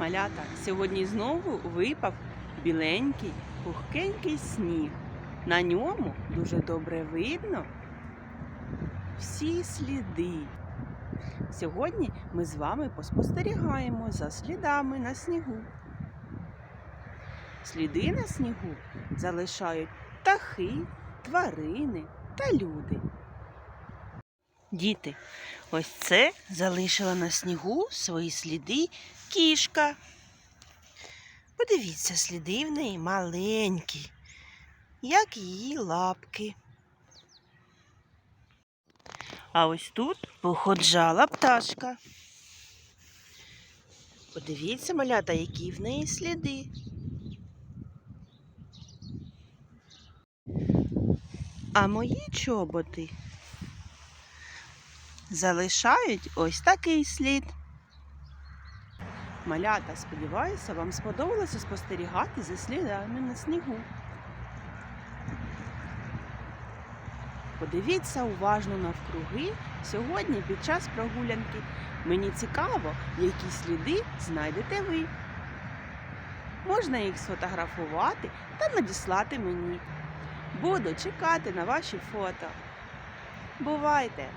малята! Сьогодні знову випав біленький, пухкенький сніг. На ньому дуже добре видно всі сліди. Сьогодні ми з вами поспостерігаємо за слідами на снігу. Сліди на снігу залишають птахи, тварини та люди. Діти, ось це залишила на снігу свої сліди кішка. Подивіться, сліди в неї маленькі, як її лапки. А ось тут походжала пташка. Подивіться, малята, які в неї сліди. А мої чоботи залишають ось такий слід. Малята, сподіваюся, вам сподобалося спостерігати за слідами на снігу. Подивіться уважно навкруги сьогодні під час прогулянки. Мені цікаво, які сліди знайдете ви. Можна їх сфотографувати та надіслати мені. Буду чекати на ваші фото. Бувайте!